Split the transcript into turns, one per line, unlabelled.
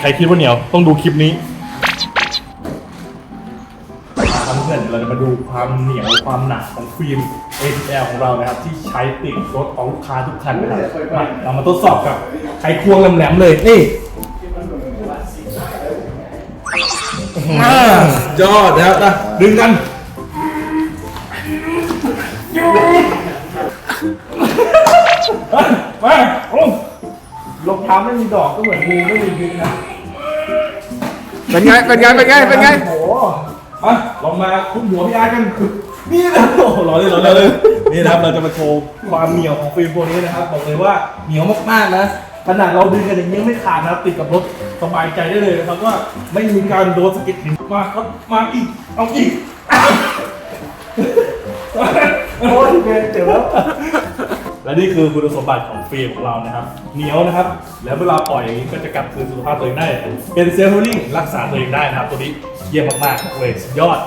ใครคิดว่าเหนียวต้องดูคลิปนี้ทำเพื่อนเดี๋ยวเราจะมาดูความเหนียวความหนักของฟิล์ม ATL ของเรานะครับ ที่ใช้ติดรถของลูกค้าทุกคันนะครับมาเรามาทดสอบกับไขควงแหลมๆเลยนี่อ่ายอดนะครับนะดึงกันมาลง รองเท้าไม่มีดอกก็เหมือนงูไม่มีพิษนะ
เป็นไง เป็นไง เป็นไง เป็นไง
โอ้โหอะลองมาคุ้มหัวพี่อาร์ตกันคือนี่นะโอ้โหรอเลยรอเลย นี่นะครับเราจะมาโชว์ความเหนียวของฟิล์มตัวนี้นะครับบอกเลยว่าเหนียวมากๆนะขนาดเราดึงกันอย่างนี้ยังไม่ขาดนะครับติดกับรถสบายใจได้เลยนะครับว่าไม่มีการโดนสะกิดหินมาครับมาอีกเอาอีก โอ้ยเบนเจ็บแล้ว และนี่คือคุณสมบัติของฟิล์มของเรานะครับ เหนียวนะครับ แล้วเวลาปล่อยอย่างนี้ก็จะกลับคืนสุขภาพตัวเองได้ เป็นเซลล์ลิงรักษาตัวเองได้นะครับ ตัวนี้เยี่ยมมากๆเลยสุดยอด